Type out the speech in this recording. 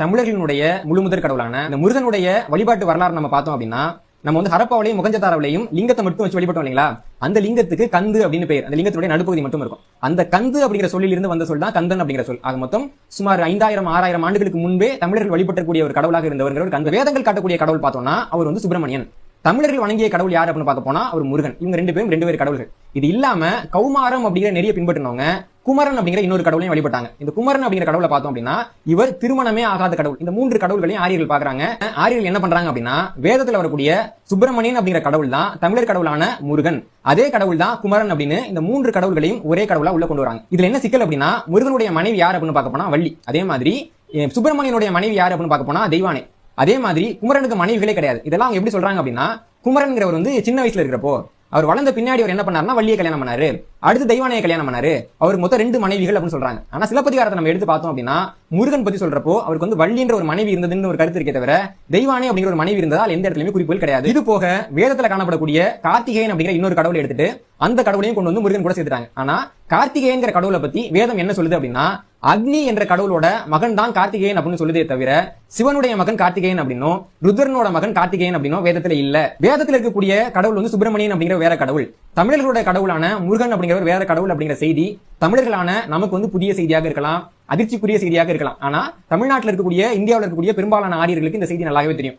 தமிழர்களினுடைய முழுமுதற் கடவுளான இந்த முருகனுடைய வழிபாட்டு வரலாறு நம்ம பார்த்தோம் அப்படின்னா நம்ம வந்து ஹரப்பாவிலையும் முகஞ்சதாரவிலையும் லிங்கத்தை மட்டும் வச்சு வழிபட்டோம் இல்லைங்களா? அந்த லிங்கத்துக்கு கந்து அப்படின்னு பேர். அந்த லிங்கத்தினுடைய நடுப்பகுதி மட்டும் இருக்கும். அந்த கந்து அப்படிங்கிற சொல்லிலிருந்து வந்த சொல் தான் கந்தன் அப்படிங்கிற சொல். அது மொத்தம் சுமார் ஐந்தாயிரம் ஆறாயிரம் ஆண்டுகளுக்கு முன்பே தமிழர்கள் வழிபட்டக்கூடிய ஒரு கடவுளாக இருந்தவர்கள் அந்த வேதங்கள் காட்டக்கூடிய கடவுள் பார்த்தோம்னா அவர் வந்து சுப்பிரமணியன். தமிழர்கள் வணங்கிய கடவுள் யார் அப்படின்னு பார்க்க போனா அவர் முருகன். இவங்க ரெண்டு பேரும் ரெண்டு பேர் கடவுள்கள். இது இல்லாம கௌமாரம் அப்படிங்கிற நிறைய பின்பற்றினவங்க குமரன் அப்படிங்கிற இன்னொரு கடவுளையும் வழிபட்டாங்க. இந்த குமரன் அப்படிங்கிற கடவுளை பார்த்தோம் அப்படின்னா இவர் திருமணமே ஆகாத கடவுள். இந்த மூன்று கடவுள்களையும் ஆரியர்கள் பாக்குறாங்க ஆரியர்கள் என்ன பண்றாங்க அப்படின்னா வேதத்துல வரக்கூடிய சுப்பிரமணியன் அப்படிங்கிற கடவுள் தான் தமிழர் கடவுளான முருகன். அதே கடவுள் தான் குமரன் அப்படின்னு இந்த மூன்று கடவுள்களையும் ஒரே கடவுளா உள்ள கொண்டு வராங்க. இதுல என்ன சிக்கல் அப்படின்னா முருகனுடைய மனைவி யார் அப்படின்னு பார்க்க போனா வள்ளி. அதே மாதிரி சுப்பிரமணியனுடைய மனைவி யார் அப்படின்னு பார்க்க போனா தெய்வானே. அதே மாதிரி குமரனுக்கு மனைவிகளே கிடையாது. இதெல்லாம் அவங்க எப்படி சொல்றாங்க அப்படின்னா குமரன்கிறவர் வந்து சின்ன வயசுல இருக்கிறப்போ அவர் வளர்ந்த பின்னாடி அவர் என்ன பண்ணாருன்னா வள்ளியை கல்யாணம் பண்ணாரு. அடுத்து தெய்வானையை கல்யாணம் பண்ணாரு. அவர் மொத்தம் ரெண்டு மனைவிகள் அப்படின்னு சொல்றாங்க. ஆனா சிலப்பதிகாரத்தை நம்ம எடுத்து பார்த்தோம் அப்படின்னா முருகன் பத்தி சொல்றப்போ அவருக்கு வந்து வள்ளின்ற ஒரு மனைவி இருந்ததுன்னு ஒரு கருத்து இருக்கே தவிர தெய்வானை அப்படிங்கிற ஒரு மனைவி இருந்ததால் எந்த இடத்துலயுமே குறிப்புகள் கிடையாது. இது போக வேதத்துல காணப்படக்கூடிய கார்த்திகேயன் அப்படிங்கிற இன்னொரு கடவுளை எடுத்துட்டு அந்த கடவுளையும் கொண்டு வந்து முருகன் கூட சேர்த்துட்டாங்க. ஆனா கார்த்திகேயன்கிற கடவுளை பத்தி வேதம் என்ன சொல்லுது அப்படின்னா அக்னி என்ற கடவுளோட மகன் தான் கார்த்திகேயன் அப்படின்னு சொல்லுதே தவிர சிவனுடைய மகன் கார்த்திகேயன் அப்படின்னும் ருத்ரனோட மகன் கார்த்திகேயன் அப்படின்னும் வேதத்துல இல்ல. வேதத்துல இருக்கக்கூடிய கடவுள் வந்து சுப்பிரமணியன் அப்படிங்கிற வேற கடவுள். தமிழர்களுடைய கடவுளான முருகன் அப்படிங்கிற வேற கடவுள் அப்படிங்கிற செய்தி தமிழர்களான நமக்கு வந்து புதிய செய்தியாக இருக்கலாம் அதிர்ச்சிக்குரிய செய்தியாக இருக்கலாம். ஆனா தமிழ்நாட்டில் இருக்கக்கூடிய இந்தியாவில் இருக்கக்கூடிய பெரும்பாலான ஆரியர்களுக்கு இந்த செய்தி நல்லாவே தெரியும்.